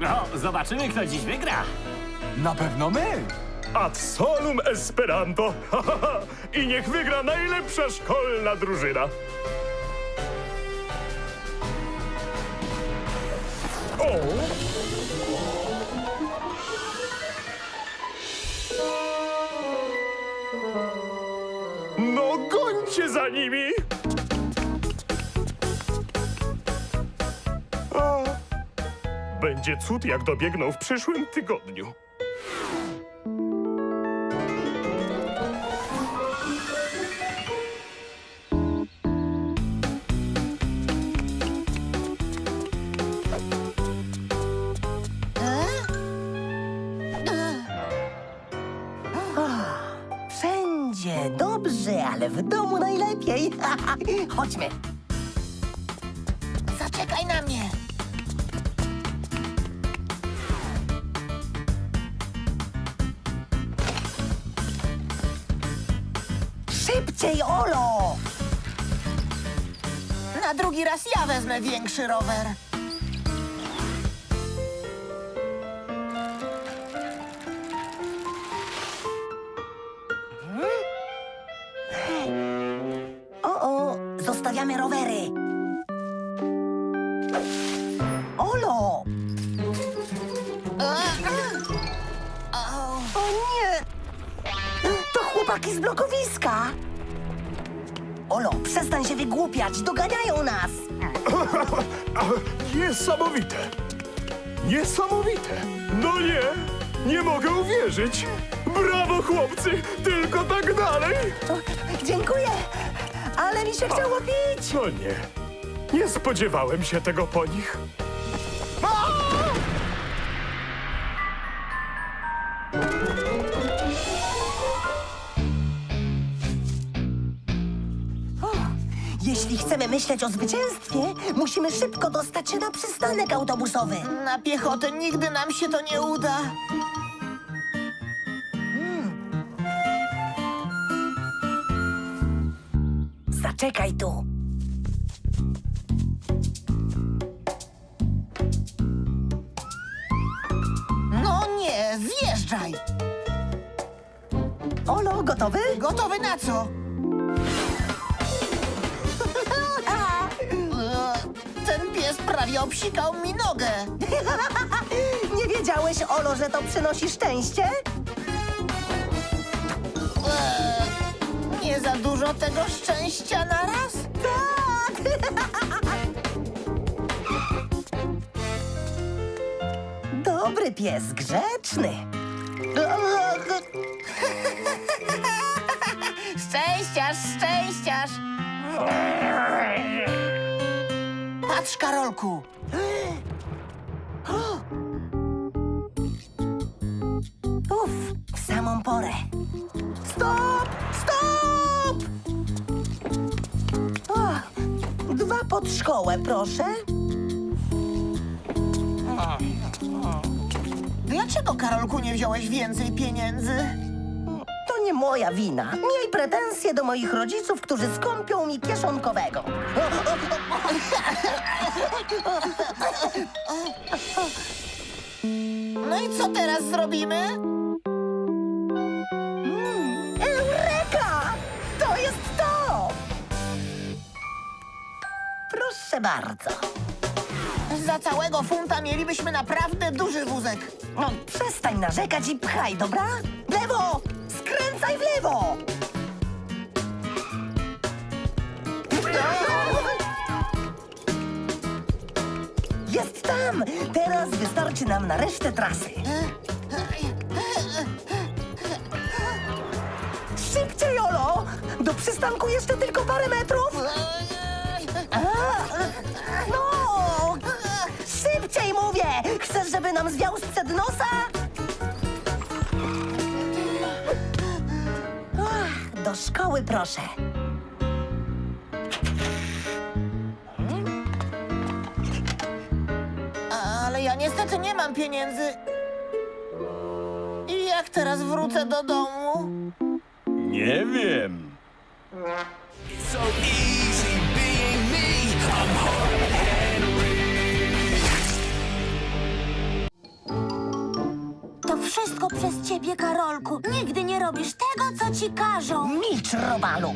No, zobaczymy, kto dziś wygra. Na pewno my! Ad solum Esperanto! I niech wygra najlepsza szkolna drużyna! O! No gońcie za nimi! Będzie cud, jak dobiegną w przyszłym tygodniu. Wszędzie dobrze, ale w domu najlepiej. Chodźmy. Wezmę większy rower. O, o, zostawiamy rowery. Olo! O nie! To chłopaki z blokowiska! Olo, przestań się wygłupiać, doganiają nas! Niesamowite! Niesamowite! No nie! Nie mogę uwierzyć! Brawo, chłopcy! Tylko tak dalej! Dziękuję, ale mi się chciało pić! No nie. Nie spodziewałem się tego po nich. Chcemy myśleć o zwycięstwie, musimy szybko dostać się na przystanek autobusowy. Na piechotę nigdy nam się to nie uda. Zaczekaj tu. No nie, zjeżdżaj! Olo, gotowy? Gotowy na co? Prawie obsikał mi nogę. Nie wiedziałeś, Olo, że to przynosi szczęście? E, Nie za dużo tego szczęścia na raz? Tak! Dobry pies, grzeczny. Patrz, Karolku! Uf, w samą porę. Stop! Stop! Dwa pod szkołę, proszę. Dlaczego, Karolku, nie wziąłeś więcej pieniędzy? Moja wina. Miej pretensje do moich rodziców, którzy skąpią mi kieszonkowego. No i co teraz zrobimy? Eureka! To jest to! Proszę bardzo. Za całego funta mielibyśmy naprawdę duży wózek. No, przestań narzekać i pchaj, dobra? W lewo! Skręcaj w lewo! Jest tam! Teraz wystarczy nam na resztę trasy. Szybciej, Olo! Do przystanku jeszcze tylko parę metrów! A, No! Szybciej mówię! Chcesz, żeby nam zwiał sprzed nosa? Do szkoły proszę. Ale ja niestety nie mam pieniędzy. I jak teraz wrócę do domu? Nie wiem. So easy being me. I'm hard wszystko przez ciebie, Karolku. Nigdy nie robisz tego, co ci każą. Milcz, Robalu.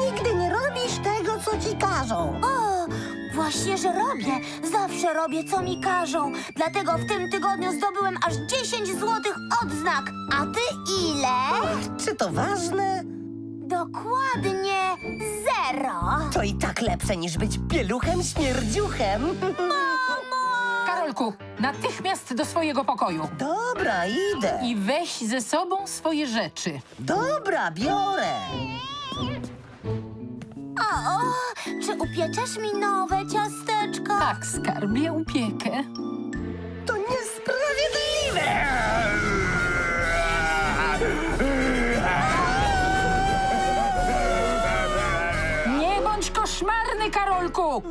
Nigdy nie robisz tego, co ci każą. O, właśnie, że robię. Zawsze robię, co mi każą. Dlatego w tym tygodniu zdobyłem aż 10 złotych odznak. A ty ile? Czy to ważne? Dokładnie zero. To i tak lepsze niż być pieluchem śmierdziuchem. Karolku, natychmiast do swojego pokoju Dobra, idę. i weź ze sobą swoje rzeczy. Dobra, biorę. O, o, czy upieczesz mi nowe ciasteczka? Tak, skarbie, upiekę. To niesprawiedliwe! Nie bądź koszmarny, Karolku!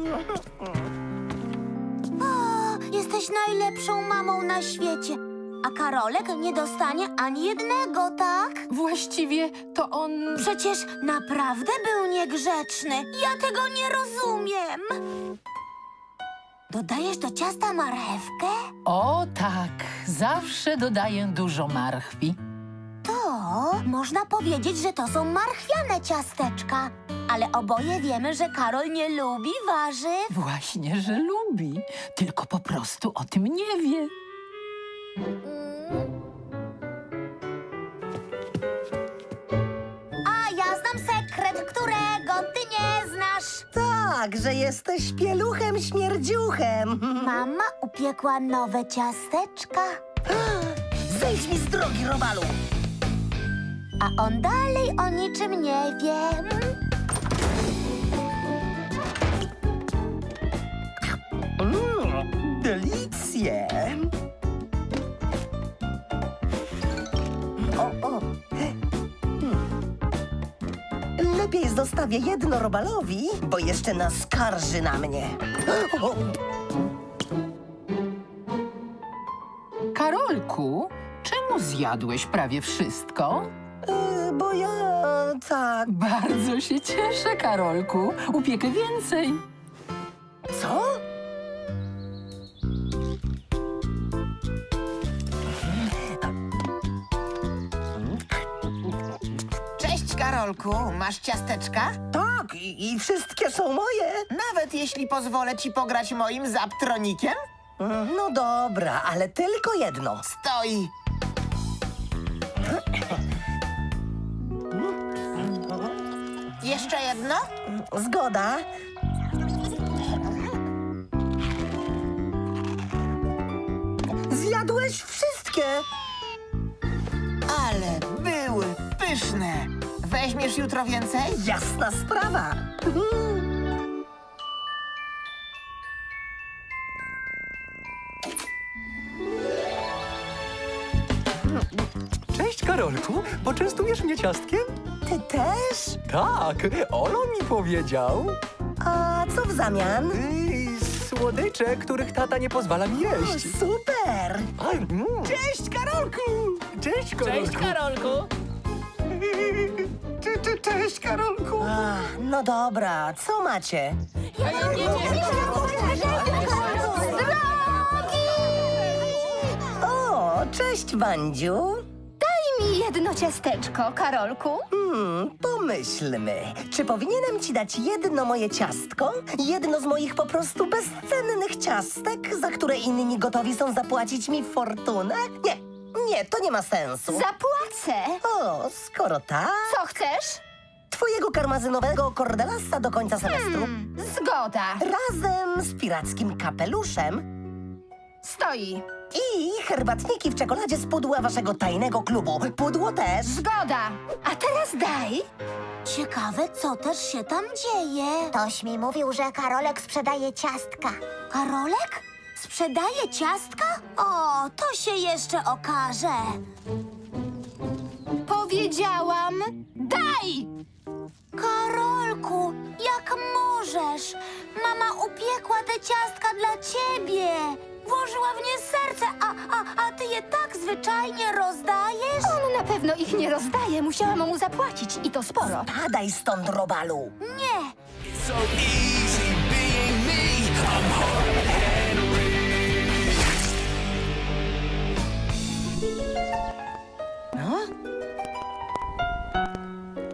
Jesteś najlepszą mamą na świecie. A Karolek nie dostanie ani jednego, tak? Właściwie to on... Przecież naprawdę był niegrzeczny. Ja tego nie rozumiem. Dodajesz do ciasta marchewkę? O tak, zawsze dodaję dużo marchwi. Można powiedzieć, że to są marchwiane ciasteczka. Ale oboje wiemy, że Karol nie lubi warzyw. Właśnie, że lubi, tylko po prostu o tym nie wie. A ja znam sekret, którego ty nie znasz. Tak, że jesteś pieluchem śmierdziuchem. Mama upiekła nowe ciasteczka, Zejdź mi z drogi, Robalu. A on dalej o niczym nie wie. Mmm, delicje. O, o. Hmm. Lepiej zostawię jedno Robalowi, bo jeszcze naskarży na mnie. O, Karolku, czemu zjadłeś prawie wszystko? Y, bo ja tak... Bardzo się cieszę, Karolku. Upiekę więcej. Co? Cześć, Karolku. Masz ciasteczka? Tak, i, i wszystkie są moje. Nawet jeśli pozwolę ci pograć moim zaptronikiem? No dobra, ale tylko jedno. Stoi. Jeszcze jedno? Zgoda. Zjadłeś wszystkie. Ale były pyszne. Weźmiesz jutro więcej? Jasna sprawa. Cześć, Karolku. Poczęstujesz mnie ciastkiem? Ty też? Tak, Olo mi powiedział. A co w zamian? Yy, słodycze, których tata nie pozwala mi O, jeść. super. A, mm. Cześć, Karolku! Cześć, Karolku! Cześć, Karolku! Cze- cze- Cześć, Karolku! A, no dobra, co macie? O, cześć, Wandziu. Daj mi jedno ciasteczko, Karolku. Hmm, pomyślmy. Czy powinienem ci dać jedno moje ciastko? Jedno z moich po prostu bezcennych ciastek, za które inni gotowi są zapłacić mi fortunę? Nie, nie, to nie ma sensu. Zapłacę. O, skoro tak, Co chcesz? twojego karmazynowego kordelasa do końca semestru. Zgoda. Razem z pirackim kapeluszem Stoi. I herbatniki w czekoladzie z pudła waszego tajnego klubu. Pudło też. Zgoda. A teraz daj. Ciekawe, co też się tam dzieje. Toś mi mówił, że Karolek sprzedaje ciastka. Karolek? Sprzedaje ciastka? O, to się jeszcze okaże. Powiedziałam, daj! Karolku, jak możesz? Mama upiekła te ciastka dla ciebie. Włożyła w nie serce, a, a, a ty je tak zwyczajnie rozdajesz? On na pewno ich nie rozdaje. Musiałam mu zapłacić i to sporo. Padaj stąd, Robalu. Nie, no?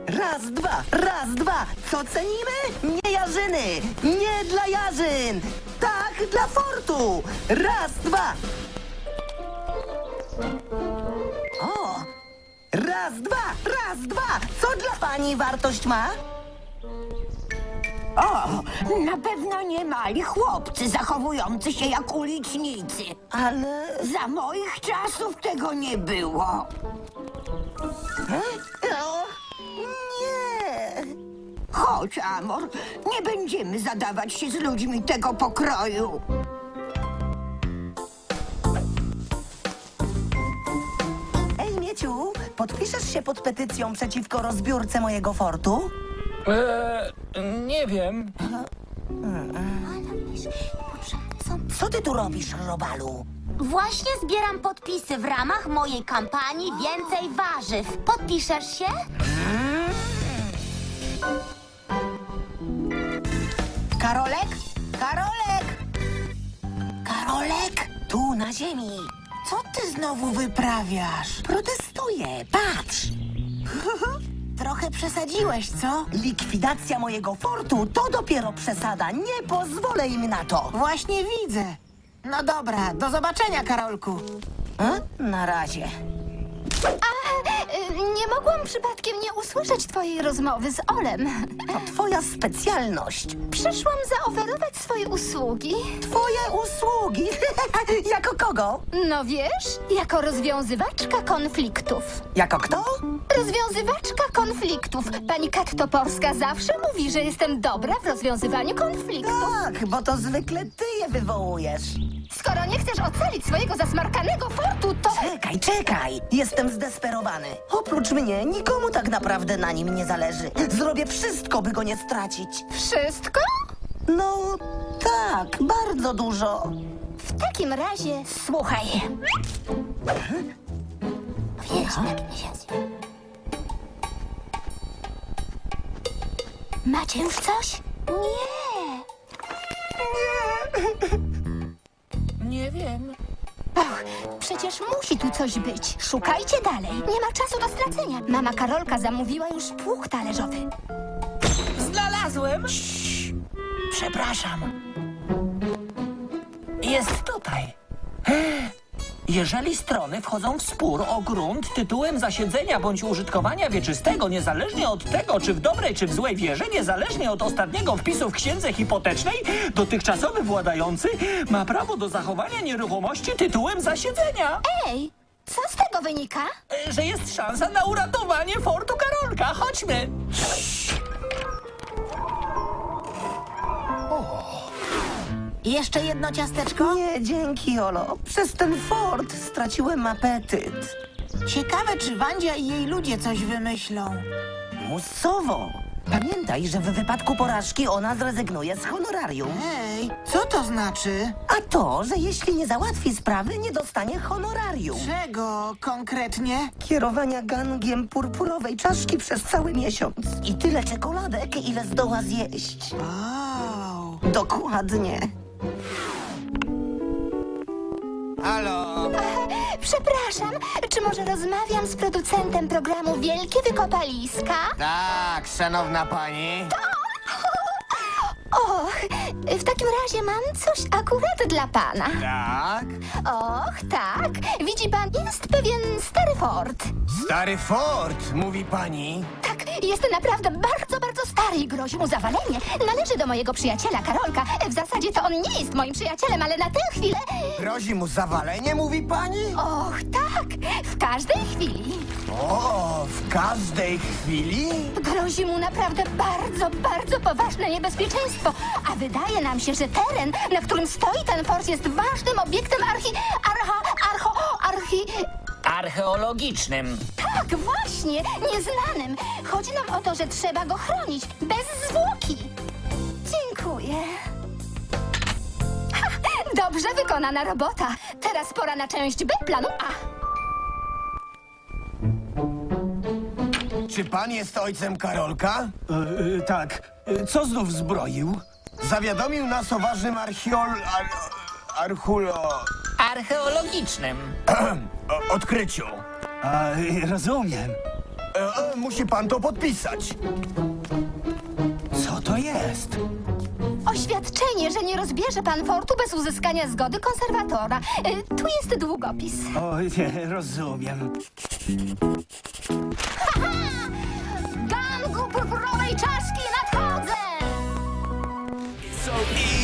Raz, dwa, raz, dwa. Co cenimy? Nie jarzyny! Nie dla jarzyn! Tak, dla fortu. Raz, dwa. O, raz, dwa, raz, dwa. Co dla pani wartość ma? O, na pewno nie mali chłopcy zachowujący się jak ulicznicy. Ale... Za moich czasów tego nie było. Chodź, Amor, nie będziemy zadawać się z ludźmi tego pokroju. Ej, Mieciu, podpiszesz się pod petycją przeciwko rozbiórce mojego fortu? Eee, nie wiem. Co ty tu robisz, Robalu? Właśnie zbieram podpisy w ramach mojej kampanii Więcej Warzyw. Podpiszesz się? Karolek? Karolek! Karolek! Tu, na ziemi. Co ty znowu wyprawiasz? Protestuję, patrz! Trochę przesadziłeś, co? Likwidacja mojego fortu to dopiero przesada. Nie pozwolę im na to. Właśnie widzę. No dobra, do zobaczenia, Karolku. A? Na razie. Y, Nie mogłam przypadkiem nie usłyszeć twojej rozmowy z Olem. To twoja specjalność. Przyszłam zaoferować swoje usługi. Twoje usługi. jako kogo? No wiesz, jako rozwiązywaczka konfliktów. Jako kto? Rozwiązywaczka konfliktów. Pani Kat Toporska zawsze mówi, że jestem dobra w rozwiązywaniu konfliktów. Tak, bo to zwykle ty je wywołujesz. Skoro nie chcesz ocalić swojego zasmarkanego fortu, to... Czekaj, czekaj! Jestem zdesperowany. Oprócz mnie nikomu tak naprawdę na nim nie zależy. Zrobię wszystko, by go nie stracić. Wszystko? No tak, bardzo dużo. W takim razie słuchaj. Wiesz, tak miesiąc. Macie już coś? Nie. Nie wiem. Och, przecież musi tu coś być. Szukajcie dalej. Nie ma czasu do stracenia. Mama Karolka zamówiła już pług talerzowy. Znalazłem. Przepraszam. Jest tutaj. Jeżeli strony wchodzą w spór o grunt tytułem zasiedzenia bądź użytkowania wieczystego, niezależnie od tego, czy w dobrej, czy w złej wierze, niezależnie od ostatniego wpisu w księdze hipotecznej, dotychczasowy władający ma prawo do zachowania nieruchomości tytułem zasiedzenia. Ej, co z tego wynika? E, Że jest szansa na uratowanie fortu Karolka. Chodźmy. Jeszcze jedno ciasteczko? Nie, dzięki, Olo. Przez ten fort straciłem apetyt. Ciekawe, czy Wandzia i jej ludzie coś wymyślą. Musowo. Pamiętaj, że w wypadku porażki ona zrezygnuje z honorarium. Ej, co to znaczy? A to, że jeśli nie załatwi sprawy, nie dostanie honorarium. Czego konkretnie? Kierowania gangiem purpurowej czaszki przez cały miesiąc. I tyle czekoladek, ile zdoła zjeść. Wow. Dokładnie. Halo? Przepraszam, czy może rozmawiam z producentem programu Wielkie Wykopaliska? Tak, szanowna pani. Och, w takim razie mam coś akurat dla pana. Tak, Och, tak. Widzi pan, jest pewien stary fort. stary fort, mówi pani. Tak, jest naprawdę bardzo, bardzo stary i grozi mu zawalenie. Należy do mojego przyjaciela Karolka. W zasadzie to on nie jest moim przyjacielem, ale na tę chwilę... Grozi mu zawalenie, mówi pani? Och, tak, w każdej chwili. O, w każdej chwili? Grozi mu naprawdę bardzo, bardzo poważne niebezpieczeństwo. A wydaje nam się, że teren, na którym stoi ten fort, jest ważnym obiektem archi... archa... archo... archi... Archeologicznym. Tak, właśnie, nieznanym. Chodzi nam o to, że trzeba go chronić, bez zwłoki. Dziękuję. Ha, dobrze wykonana robota. Teraz pora na część B planu A. Czy pan jest ojcem Karolka? tak. Co znów zbroił? Zawiadomił nas o ważnym archeol... Ar, archulo... Archeologicznym. o- odkryciu. A, rozumiem. E, e, musi pan to podpisać. Co to jest? Oświadczenie, że nie rozbierze pan fortu bez uzyskania zgody konserwatora. Y, Tu jest długopis. Oj, nie, rozumiem. Gangu purpurowej czaszki nadchodzę! So easy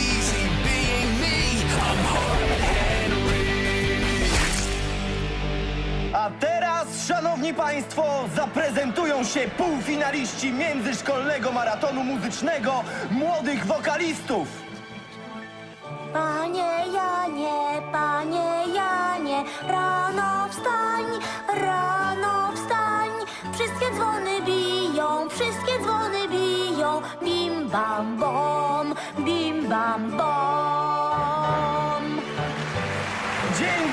szanowni państwo, zaprezentują się półfinaliści międzyszkolnego maratonu muzycznego młodych wokalistów. Panie Janie, panie Janie, rano wstań, rano wstań. Wszystkie dzwony biją, wszystkie dzwony biją. Bim bam bom, bim bam bom.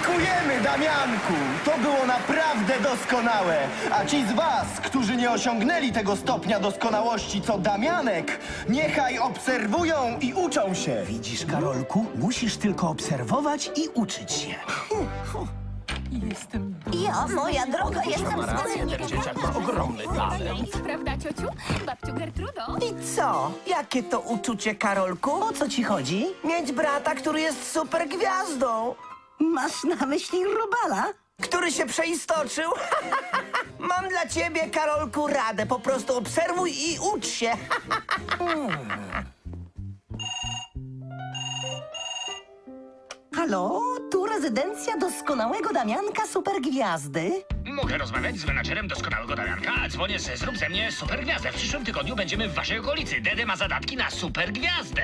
Dziękujemy, Damianku! To było naprawdę doskonałe. A ci z was, którzy nie osiągnęli tego stopnia doskonałości co Damianek, niechaj obserwują i uczą się. Widzisz, Karolku, musisz tylko obserwować i uczyć się. Jestem Ja, moja droga, jestem Prawda, ciociu? Babciu Gertrudo? I co? Jakie to uczucie, Karolku? O co ci chodzi? Mieć brata, który jest super gwiazdą. Masz na myśli Robala? Który się przeistoczył? Mam dla ciebie, Karolku, radę. Po prostu obserwuj i ucz się. Halo? Tu rezydencja doskonałego Damianka Supergwiazdy. Mogę rozmawiać z menadżerem doskonałego Damianka? Dzwonię z Zrób ze mnie supergwiazdę. W przyszłym tygodniu będziemy w waszej okolicy. Dede ma zadatki na supergwiazdę.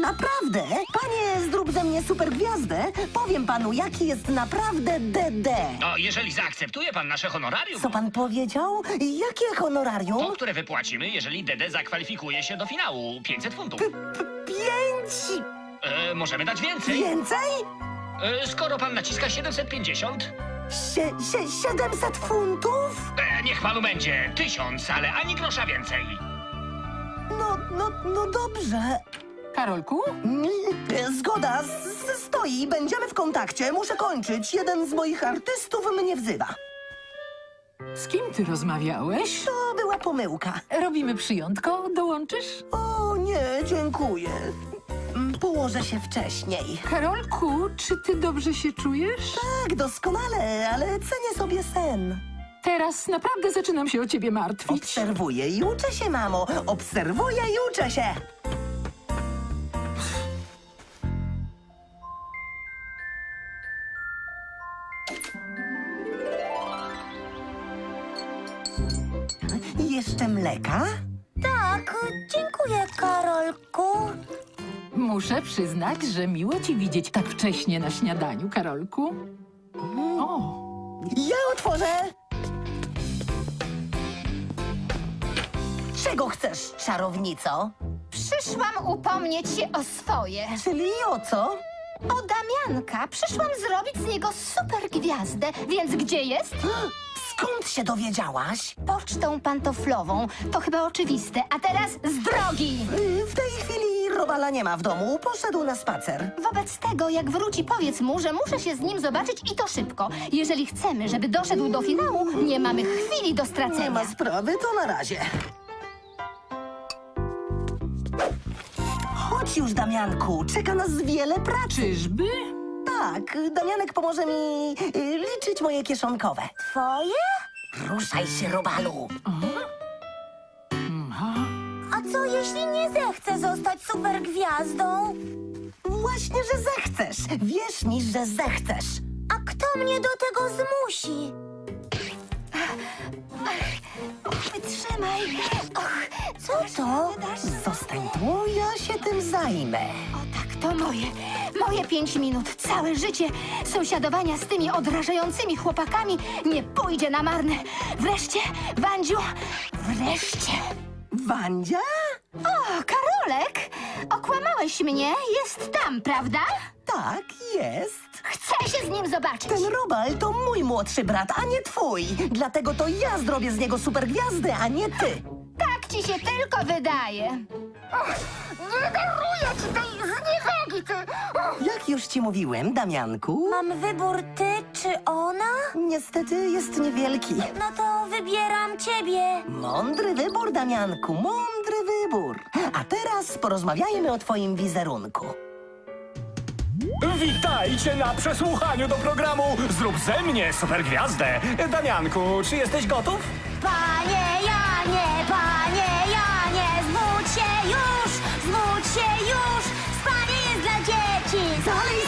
Naprawdę? Panie, zrób ze mnie supergwiazdę. Powiem panu, jaki jest naprawdę DD. No, jeżeli zaakceptuje pan nasze honorarium, Co pan powiedział? Jakie to honorarium? które wypłacimy, jeżeli Dede zakwalifikuje się do finału. 500 funtów. Pięć E, możemy dać więcej. więcej? E, skoro pan naciska 750, Sie, sie, 700 funtów? e, niech panu będzie 1000, ale ani grosza więcej. No, no, no dobrze. Karolku? Mm, Zgoda, s- s- stoi, będziemy w kontakcie. Muszę kończyć. Jeden z moich artystów mnie wzywa. Z kim ty rozmawiałeś? To była pomyłka. Robimy przyjątko, dołączysz? O nie, dziękuję. Mm, Położę się wcześniej. Karolku, czy ty dobrze się czujesz? Tak, doskonale, ale cenię sobie sen. Teraz naprawdę zaczynam się o ciebie martwić. Obserwuję i uczę się, mamo. Obserwuję i uczę się. Jeszcze mleka? Tak, dziękuję, Karolku. Muszę przyznać, że miło ci widzieć tak wcześnie na śniadaniu, Karolku. O, Ja otworzę! Czego chcesz, czarownico? Przyszłam upomnieć się o swoje. Czyli o co? O Damianka. Przyszłam zrobić z niego super gwiazdę. Więc gdzie jest? Skąd się dowiedziałaś? Pocztą pantoflową. To chyba oczywiste. A teraz z drogi! Y, W tej chwili Robala nie ma w domu. Poszedł na spacer. Wobec tego, jak wróci, powiedz mu, że muszę się z nim zobaczyć i to szybko. Jeżeli chcemy, żeby doszedł do finału, nie mamy chwili do Nie stracenia. ma sprawy, to na razie. Chodź już, Damianku. Czeka nas wiele pracy. czyżby? Tak, Damianek pomoże mi y, liczyć moje kieszonkowe. Twoje? Ruszaj się, Robalu. A co jeśli nie zechce zostać supergwiazdą? Właśnie, że zechcesz. Wierz mi, że zechcesz. A kto mnie do tego zmusi? Wytrzymaj. Och, Co to? Zostań tu, ja się tym zajmę. O tak, to moje. Moje pięć minut. Całe życie sąsiadowania z tymi odrażającymi chłopakami nie pójdzie na marne. Wreszcie, Wandziu, wreszcie. Wandzia? O, Karolek, okłamałeś mnie. Jest tam, prawda? Tak, jest. Chcę się z nim zobaczyć. Ten Robal to mój młodszy brat, a nie twój. Dlatego to ja zrobię z niego supergwiazdę, a nie ty. Tak ci się tylko wydaje. Och, nie daruję ci tej Jak już ci mówiłem, Damianku, Mam wybór ty czy ona? niestety jest niewielki. No to wybieram ciebie. Mądry wybór, Damianku, mądry wybór. A teraz porozmawiajmy o twoim wizerunku. Witajcie na przesłuchaniu do programu Zrób ze mnie supergwiazdę. Damianku, czy jesteś gotów? 走了。